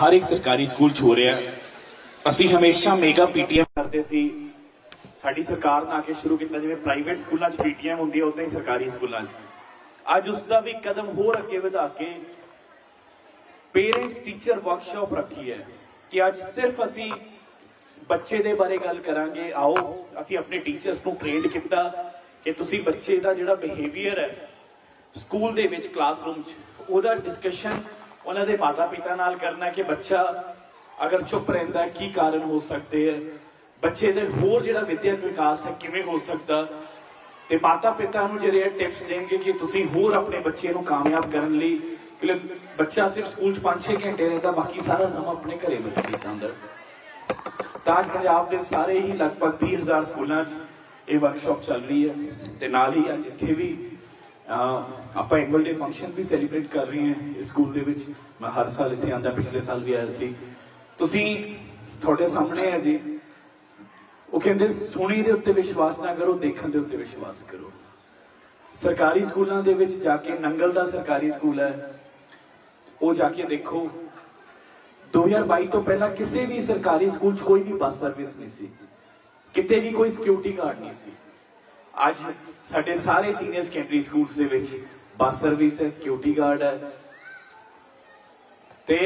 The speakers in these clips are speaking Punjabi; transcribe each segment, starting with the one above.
ਹਰ ਇੱਕ ਸਰਕਾਰੀ ਸਕੂਲ 'ਚ ਰਿਹਾ ਅਸੀਂ ਹਮੇਸ਼ਾ ਮੇਗਾ ਪੀਟੀਐਮ ਕਰਦੇ ਸੀ। ਸਾਡੀ ਸਰਕਾਰ ਨੇ ਆ ਕੇ ਸ਼ੁਰੂ ਕੀਤਾ, ਜਿਵੇਂ ਪ੍ਰਾਈਵੇਟ ਸਕੂਲਾਂ 'ਚ ਪੀਟੀਐਮ ਹੁੰਦੀ ਹੈ ਉਦਾਂ ਹੀ ਸਰਕਾਰੀ ਸਕੂਲਾਂ 'ਚ। ਅੱਜ ਉਸ ਦਾ ਵੀ ਕਦਮ ਹੋਰ ਅੱਗੇ ਵਧਾ ਕੇ ਪੇਰੈਂਟਸ ਟੀਚਰ ਵਰਕਸ਼ਾਪ ਰੱਖੀ ਹੈ ਕਿ ਅੱਜ ਸਿਰਫ ਅਸੀਂ ਬੱਚੇ ਦੇ ਬਾਰੇ ਗੱਲ ਕਰਾਂਗੇ, ਆਓ ਅਸੀਂ ਆਪਣੇ ਟੀਚਰਸ ਨੂੰ ਟ੍ਰੇਨਡ ਕੀਤਾ ਕਿ ਤੁਸੀਂ ਬੱਚੇ ਦਾ ਜਿਹੜਾ ਬਿਹੇਵੀਅਰ ਹੈ ਸਕੂਲ ਦੇ ਵਿੱਚ ਕਲਾਸਰੂਮ 'ਚ, ਉਹਦਾ ਡਿਸਕਸ਼ਨ ਉਹਨਾਂ ਦੇ ਮਾਤਾ ਪਿਤਾ ਨਾਲ ਕਰਨਾ ਕਿ ਬੱਚਾ ਅਗਰ ਚੁੱਪ ਰਹਿੰਦਾ, ਕੀ ਕਾਰਨ ਹੋ ਸਕਦੇ ਹੈ? ਬੱਚੇ ਦੇ ਹੋਰ ਜਿਹੜਾ ਵਿਦਿਅਕ ਵਿਕਾਸ ਹੈ, ਕਿਵੇਂ ਹੋ ਸਕਦਾ? ਤੇ ਮਾਤਾ ਪਿਤਾ ਨੂੰ ਜਿਹੜੇ ਟਿਪਸ ਦੇਣਗੇ ਕਿ ਤੁਸੀਂ ਹੋਰ ਆਪਣੇ ਬੱਚੇ ਨੂੰ ਕਾਮਯਾਬ ਕਰਨ ਲਈ ਕਿ ਬੱਚਾ ਸਿਰਫ ਸਕੂਲ 'ਚ 5-6 ਘੰਟੇ ਰਹਿੰਦਾ, ਬਾਕੀ ਸਾਰਾ ਸਮਾਂ ਆਪਣੇ ਘਰੇ ਵਿੱਚ ਬੀਤਦਾ ਹੁੰਦਾ। ਤਾਂ ਪੰਜਾਬ ਦੇ ਸਾਰੇ ਹੀ ਲਗਭਗ 20000 ਸਕੂਲਾਂ 'ਚ ਇਹ ਵਰਕਸ਼ਾਪ ਚੱਲ ਰਹੀ ਹੈ ਤੇ ਨਾਲ ਹੀ ਅੱਜ ਇੱਥੇ ਵੀ ਆਪਾਂ ਐਨੂਅਲ ਡੇ ਫੰਕਸ਼ਨ ਵੀ ਸੈਲੀਬ੍ਰੇਟ ਕਰ ਰਹੇ ਹਾਂ ਇਸ ਸਕੂਲ ਦੇ ਵਿੱਚ। ਮੈਂ ਹਰ ਸਾਲ ਇੱਥੇ ਆਂਦਾ ਪਿਛਲੇ ਸਾਲ ਵੀ ਆਇਆ ਸੀ। ਤੁਸੀਂ ਤੁਹਾਡੇ ਸਾਹਮਣੇ ਹੈ ਜੀ। ਉਹ ਕਹਿੰਦੇ, ਸੁਣੀ ਦੇ ਉੱਤੇ ਵਿਸ਼ਵਾਸ ਨਾ ਕਰੋ, ਦੇਖਣ ਦੇ ਉੱਤੇ ਵਿਸ਼ਵਾਸ ਕਰੋ। ਸਰਕਾਰੀ ਸਕੂਲਾਂ ਦੇ ਵਿੱਚ ਜਾ ਕੇ, ਨੰਗਲ ਦਾ ਸਰਕਾਰੀ ਸਕੂਲ ਹੈ। ਉਹ ਜਾ ਕੇ ਦੇਖੋ। 2022 ਤੋਂ ਪਹਿਲਾਂ ਕਿਸੇ ਵੀ ਸਰਕਾਰੀ ਸਕੂਲ 'ਚ ਕੋਈ ਵੀ ਬੱਸ ਸਰਵਿਸ ਨਹੀਂ ਸੀ। ਕਿਤੇ ਵੀ ਕੋਈ ਸਿਕਿਉਰਿਟੀ ਗਾਰਡ ਨਹੀਂ ਸੀ। ਅੱਜ ਸਾਡੇ ਸਾਰੇ ਸੀਨੀਅਰ ਸੈਕੰਡਰੀ ਸਕੂਲਸ ਦੇ ਵਿੱਚ ਬੱਸ ਸਰਵਿਸ ਹੈ ਸਿਕਿਉਰਿਟੀ ਗਾਰਡ ਹੈ। ਤੇ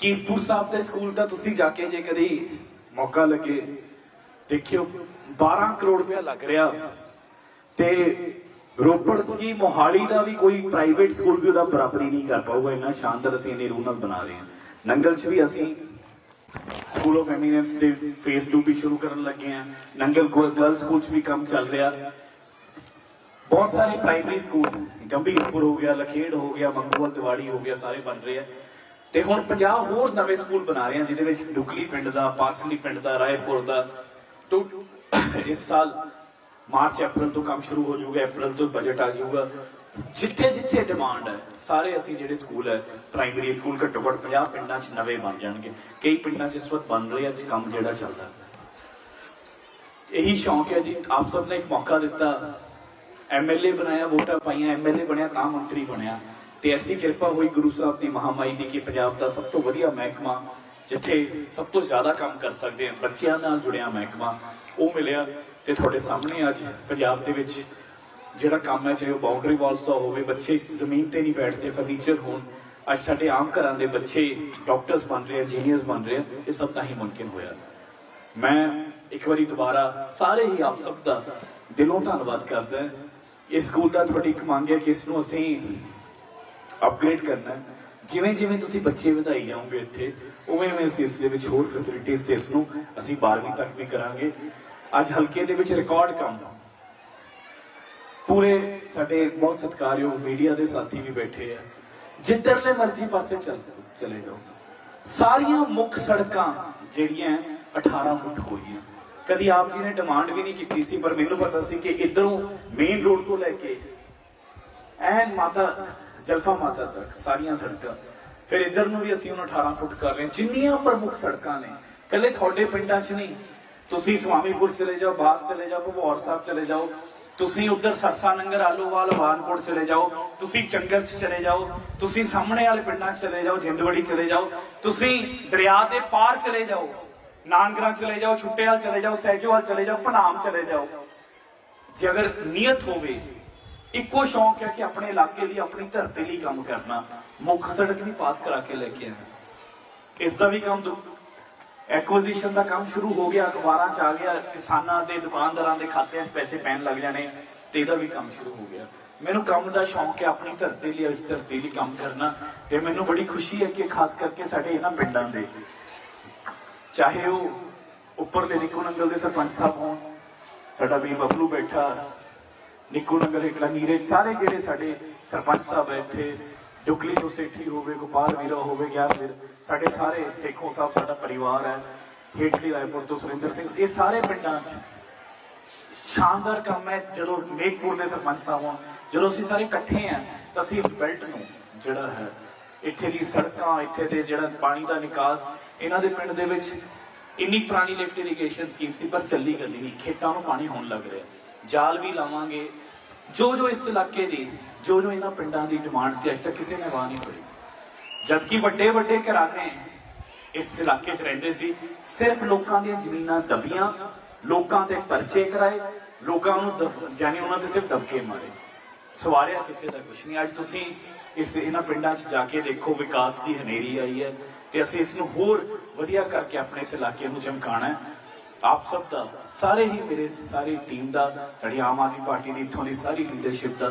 ਕੀਰਤਪੁਰ ਸਾਹਿਬ ਦੇ ਸਕੂਲ ਤਾਂ ਤੁਸੀਂ ਜਾ ਕੇ ਜੇ ਕਦੀ ਮੌਕਾ ਲੱਗੇ, ਦੇਖਿਓ 12 ਕਰੋੜ ਰੁਪਇਆ ਲੱਗ ਰਿਹਾ। ਤੇ ਰੋਪੜ ਦੀ ਮੋਹਾਲੀ ਦਾ ਵੀ ਕੋਈ ਪ੍ਰਾਈਵੇਟ ਸਕੂਲ ਵੀ ਉਹਦਾ ਬਰਾਬਰੀ ਨਹੀਂ ਕਰ ਪਾਊਗਾ, ਇੰਨਾ ਸ਼ਾਨਦਾਰ ਅਸੀਂ ਇਹਨੇ ਰੂਹ ਨਾਲ ਬਣਾ ਰਹੇ ਹਾਂ। ਨੰਗਲ 'ਚ ਵੀ ਅਸੀਂ ਸਕੂਲ ਆਫ ਐਮੀਨੈਂਸ ਦੇ ਫੇਸ 2 ਵੀ ਸ਼ੁਰੂ ਕਰਨ ਲੱਗੇ ਹਾਂ। ਨੰਗਲ ਗਰਲ ਸਕੂਲ 'ਚ ਵੀ ਕੰਮ ਚੱਲ ਰਿਹਾ। ਬਹੁਤ ਸਾਰੇ ਪ੍ਰਾਇਮਰੀ ਸਕੂਲ ਗੰਭੀਰਪੁਰ ਹੋ ਗਿਆ, ਲਖੇੜ ਹੋ ਗਿਆ ਮੰਗੂਵਾਲ ਦਿਵਾੜੀ ਹੋ ਗਿਆ, ਸਾਰੇ ਬਣ ਰਹੇ ਆ। ਤੇ ਹੁਣ 50 ਹੋਰ ਨਵੇਂ ਸਕੂਲ ਬਣਾ ਰਹੇ ਆ ਜਿਹਦੇ ਵਿੱਚ ਡੁਕਲੀ ਪਿੰਡ ਦਾ ਪਾਸਲੀ ਪਿੰਡ ਦਾ, ਰਾਏਪੁਰ ਦਾ। ਤੋਂ ਇਸ ਸਾਲ ਮਾਰਚ, ਅਪ੍ਰੈਲ ਤੋਂ ਕੰਮ ਸ਼ੁਰੂ ਹੋ ਜਾਊਗਾ, ਅਪ੍ਰੈਲ ਤੋਂ ਬਜਟ ਆ ਜਾਊਗਾ। ਜਿੱਥੇ ਜਿੱਥੇ ਡਿਮਾਂਡ ਹੈ, ਸਾਰੇ ਅਸੀਂ ਜਿਹੜੇ ਸਕੂਲ ਹੈ ਪ੍ਰਾਇਮਰੀ ਸਕੂਲ ਘੱਟੋ ਘੱਟ 50 ਪਿੰਡਾਂ 'ਚ ਨਵੇਂ ਬਣ ਜਾਣਗੇ। ਕਈ ਪਿੰਡਾਂ 'ਚ ਇਸ ਵਕਤ ਬਣ ਰਹੇ ਆ ਕੰਮ ਜਿਹੜਾ ਚੱਲਦਾ। ਇਹੀ ਸ਼ੌਂਕ ਹੈ ਜੀ, ਆਪ ਸਭ ਨੇ ਇੱਕ ਮੌਕਾ ਦਿੱਤਾ। ਐਮਐਲਏ ਬਣਾਇਆ, ਵੋਟਾਂ ਪਾਈਆਂ ਐਮਐਲਏ ਬਣਿਆ, ਤਾਂ ਮੰਤਰੀ ਬਣਿਆ। ਤੇ ਐਸੀ ਕਿਰਪਾ ਹੋਈ ਗੁਰੂ ਸਾਹਿਬ ਦੀ ਮਹਾਮਾਈ ਦੀ ਕਿ ਪੰਜਾਬ ਦਾ ਸਭ ਤੋਂ ਵਧੀਆ ਮਹਿਕਮਾ, ਜਿੱਥੇ ਸਭ ਤੋਂ ਜ਼ਿਆਦਾ ਕੰਮ ਕਰ ਸਕਦੇ ਆ, ਬੱਚਿਆਂ ਨਾਲ ਜੁੜਿਆ ਮਹਿਕਮਾ, ਉਹ ਮਿਲਿਆ। ਤੇ ਤੁਹਾਡੇ ਸਾਹਮਣੇ ਅੱਜ ਪੰਜਾਬ ਦੇ ਵਿੱਚ ਜਿਹੜਾ ਕੰਮ ਹੈ, ਚਾਹੇ ਉਹ ਬਾਉਂਡਰੀ ਵਾਲਸ ਦਾ ਹੋਵੇ, ਬੱਚੇ ਜ਼ਮੀਨ ਤੇ ਨਹੀਂ ਬੈਠਦੇ ਫਰਨੀਚਰ ਹੋਣ, ਅੱਜ ਸਾਡੇ ਆਮ ਘਰਾਂ ਦੇ ਬੱਚੇ ਡਾਕਟਰਸ ਬਣ ਰਹੇ ਆ ਇੰਜੀਨੀਅਰਸ ਬਣ ਰਹੇ ਆ, ਇਹ ਸਭ ਤਾਂ ਹੀ ਮੁਮਕਿਨ ਹੋਇਆ। ਮੈਂ ਇੱਕ ਵਾਰੀ ਦੁਬਾਰਾ ਸਾਰੇ ਹੀ ਆਪ ਸਭ ਦਾ ਦਿਲੋਂ ਧੰਨਵਾਦ ਕਰਦਾ ਇਸ ਸਕੂਲ ਦਾ ਤੁਹਾਡੀ ਇੱਕ ਮੰਗ ਹੈ ਕਿ ਇਸ ਨੂੰ ਅਸੀਂ ਅਪਗ੍ਰੇਡ ਕਰਨਾ ਹੈ। ਜਿਵੇਂ ਜਿਵੇਂ ਤੁਸੀਂ ਬੱਚੇ ਵਧਾਈ ਜਾਓਗੇ ਇੱਥੇ, ਉਵੇਂ ਉਵੇਂ ਅਸੀਂ ਇਸ ਦੇ ਵਿੱਚ ਹੋਰ ਫੈਸਿਲਿਟੀਆਂ ਤੇ ਇਸ ਨੂੰ ਅਸੀਂ 12ਵੀਂ ਤੱਕ ਵੀ ਕਰਾਂਗੇ। ਅੱਜ ਹਲਕੇ ਦੇ ਵਿੱਚ ਰਿਕਾਰਡ ਕੰਮ ਪੂਰੇ ਸਾਡੇ ਬਹੁਤ ਸਤਿਕਾਰਯੋਗ ਮੀਡੀਆ ਦੇ ਸਾਥੀ ਵੀ ਬੈਠੇ ਆ। ਜਿੱਧਰਲੇ ਮਰਜ਼ੀ ਪਾਸੇ ਚੱਲ ਚਲੇ ਜਾਓ। ਸਾਰੀਆਂ ਮੁੱਖ ਸੜਕਾਂ ਜਿਹੜੀਆਂ 18 ਫੁੱਟ ਹੋਈਆਂ ਕਦੀ ਆਪ ਜੀ ਨੇ ਡਿਮਾਂਡ ਵੀ ਨਹੀਂ ਕੀਤੀ ਸੀ, ਪਰ ਮੈਨੂੰ ਪਤਾ ਸੀ ਕਿ ਇਧਰੋਂ ਮੇਨ ਰੋਡ ਤੋਂ ਲੈ ਕੇ ਐਨ ਮਾਤਾ, ਜਲਫਾ ਮਾਤਾ ਤੱਕ ਸਾਰੀਆਂ ਸੜਕਾਂ। ਫਿਰ ਇਧਰ ਨੂੰ ਵੀ ਅਸੀਂ ਹੁਣ 18 ਫੁੱਟ ਕਰ ਰਹੇ ਜਿੰਨੀਆਂ ਪ੍ਰਮੁੱਖ ਸੜਕਾਂ ਨੇ ਕੱਲੇ ਤੁਹਾਡੇ ਪਿੰਡਾਂ 'ਚ ਨਹੀਂ। ਤੁਸੀਂ ਸੁਆਮੀਪੁਰ ਚਲੇ ਜਾਓ, ਬਾਸ ਚਲੇ ਜਾਓ ਭਗੌਰ ਸਾਹਿਬ ਚਲੇ ਜਾਓ। ਤੁਸੀਂ ਉਧਰ ਸਰਸਾ ਨੰਗਰ ਆਲੋਵਾਲ, ਵਾਨਕੋਟ ਚਲੇ ਜਾਓ। ਤੁਸੀਂ ਚੰਗਲ 'ਚ ਚਲੇ ਜਾਓ। ਤੁਸੀਂ ਸਾਹਮਣੇ ਵਾਲੇ ਪਿੰਡਾਂ 'ਚ ਚਲੇ ਜਾਓ, ਜਿੰਦਵੜੀ ਚਲੇ ਜਾਓ। ਤੁਸੀਂ ਦਰਿਆ ਦੇ ਪਾਰ ਚਲੇ ਜਾਓ। ਨਾਨਗਰਾ ਚਲੇ ਜਾਓ ਛੁੱਟੇਵਾਲ ਚਲੇ ਜਾਓ ਸਹਿਜੋਵਾਲ ਚਲੇ ਜਾਓ, ਭਨਾਮ ਚਲੇ ਜਾਓ। ਜੇ ਅਗਰ ਨੀਅਤ ਹੋਵੇ, ਇੱਕੋ ਸ਼ੌਂਕ ਹੈ ਕਿ ਆਪਣੇ ਇਲਾਕੇ ਲਈ, ਆਪਣੀ ਧਰਤੀ ਲਈ ਕੰਮ ਕਰਨਾ। ਮੁੱਖ ਸੜਕ ਵੀ ਪਾਸ ਕਰਾ ਕੇ ਲੈ ਕੇ ਆਇਆ ਇਸ ਦਾ ਵੀ ਕੰਮ ਦੋ। ਐਕੁਜੀਸ਼ਨ ਦਾ ਕੰਮ ਸ਼ੁਰੂ ਹੋ ਗਿਆ, ਅਖਬਾਰਾਂ ਚ ਆ ਗਿਆ, ਕਿਸਾਨਾਂ ਦੇ, ਦੁਕਾਨਦਾਰਾਂ ਦੇ ਖਾਤਿਆਂ 'ਚ ਪੈਸੇ ਪੈਣ ਲੱਗ ਜਾਣੇ ਤੇ ਇਹਦਾ ਵੀ ਕੰਮ ਸ਼ੁਰੂ ਹੋ ਗਿਆ। ਮੈਨੂੰ ਕੰਮ ਦਾ ਸ਼ੌਂਕ ਹੈ ਆਪਣੀ ਧਰਤੀ ਲਈ, ਇਸ ਧਰਤੀ ਲਈ ਕੰਮ ਕਰਨਾ ਤੇ ਮੈਨੂੰ ਬੜੀ ਖੁਸ਼ੀ ਹੈ ਕਿ ਖਾਸ ਕਰਕੇ ਸਾਡੇ ਇਹਨਾਂ ਪਿੰਡਾਂ ਦੇ। ਚਾਹੇ ਉਹ ਉੱਪਰਲੇ ਨਿੱਕੂ ਨੰਗਲ ਦੇ ਸਰਪੰਚ ਸਾਹਿਬ ਹੋਣ, ਸਾਡਾ ਵੀ ਬਬਲੂ ਬੈਠਾ, ਨਿੱਕੂ ਨੰਗਲ ਇਕਲਾ ਨੀਰਜ, ਸਾਰੇ ਜਿਹੜੇ ਸਾਡੇ ਸਰਪੰਚ ਸਾਹਿਬ ਇੱਥੇ ਡੁਕਲੀ ਤੋਂ ਸੇਠੀ ਹੋਵੇ, ਗੋਪਾਲ ਵੀਰਾ ਹੋਵੇ ਗਿਆਨ ਵੀਰ ਸਾਡੇ ਸਾਰੇ ਸੇਖੋਂ ਸਾਹਿਬ, ਸਾਡਾ ਪਰਿਵਾਰ ਹੈ, ਹੇਠਲੀ ਰਾਏਪੁਰ ਤੋਂ ਸੁਰਿੰਦਰ ਸਿੰਘ, ਇਹ ਸਾਰੇ ਪਿੰਡਾਂ 'ਚ ਸ਼ਾਨਦਾਰ ਕੰਮ ਹੈ। ਜਦੋਂ ਮੇਕਪੁਰ ਦੇ ਸਰਪੰਚ ਸਾਹਿਬ ਹੋਣ, ਜਦੋਂ ਅਸੀਂ ਸਾਰੇ ਇਕੱਠੇ ਆ ਤਾਂ ਅਸੀਂ ਇਸ ਬੈਲਟ ਨੂੰ ਜਿਹੜਾ ਹੈ, ਇੱਥੇ ਦੀ ਸੜਕਾਂ, ਇੱਥੇ ਦੇ ਜਿਹੜਾ ਪਾਣੀ ਦਾ ਨਿਕਾਸ, ਇਹਨਾਂ ਦੇ ਪਿੰਡ ਦੇ ਵਿੱਚ ਇੰਨੀ ਪੁਰਾਣੀ ਲਿਫਟ ਇਰੀਗੇਸ਼ਨ ਸਕੀਮ ਸੀ, ਪਰ ਚੱਲੀ ਗੱਲ ਨਹੀਂ। ਖੇਤਾਂ ਨੂੰ ਪਾਣੀ ਹੋਣ ਲੱਗ ਰਿਹਾ। ਜਾਲ ਵੀ ਲਾਵਾਂਗੇ ਜੋ ਜੋ ਇਸ ਇਲਾਕੇ ਦੀ ਜੋ ਜੋ ਇਹਨਾਂ ਪਿੰਡਾਂ ਦੀ ਡਿਮਾਂਡ ਸੀ, ਅੱਜ ਤੱਕ ਕਿਸੇ ਨੇ ਵਾਹ ਨਹੀਂ ਹੋਈ ਜਦਕਿ ਵੱਡੇ ਵੱਡੇ ਘਰਾਣੇ ਇਸ ਇਲਾਕੇ 'ਚ ਰਹਿੰਦੇ ਸੀ, ਸਿਰਫ ਲੋਕਾਂ ਦੀਆਂ ਜ਼ਮੀਨਾਂ ਦਬੀਆਂ, ਲੋਕਾਂ ਤੇ ਪਰਚੇ ਕਰਾਏ, ਲੋਕਾਂ ਨੂੰ ਦਬ- ਉਹਨਾਂ ਤੇ ਸਿਰਫ ਦਬਕੇ ਮਾਰੇ। ਸਵਾਰਿਆ ਕਿਸੇ ਦਾ ਕੁਝ ਨਹੀਂ। ਅੱਜ ਤੁਸੀਂ ਇਸ, ਇਹਨਾਂ ਪਿੰਡਾਂ 'ਚ ਜਾ ਕੇ ਦੇਖੋ, ਵਿਕਾਸ ਦੀ ਹਨੇਰੀ ਆਈ ਹੈ ਤੇ ਅਸੀਂ ਇਸ ਨੂੰ ਹੋਰ ਵਧੀਆ ਕਰਕੇ ਆਪਣੇ ਇਸ ਇਲਾਕੇ ਨੂੰ ਚਮਕਾਣਾ ਹੈ। ਆਪ ਸਭ ਦਾ, ਸਾਰੇ ਹੀ ਮੇਰੇ, ਸਾਰੀ ਟੀਮ ਦਾ, ਸਾਡੀ ਆਮ ਆਦਮੀ ਪਾਰਟੀ ਦੀ, ਇੱਥੋਂ ਦੀ ਸਾਰੀ ਲੀਡਰਸ਼ਿਪ ਦਾ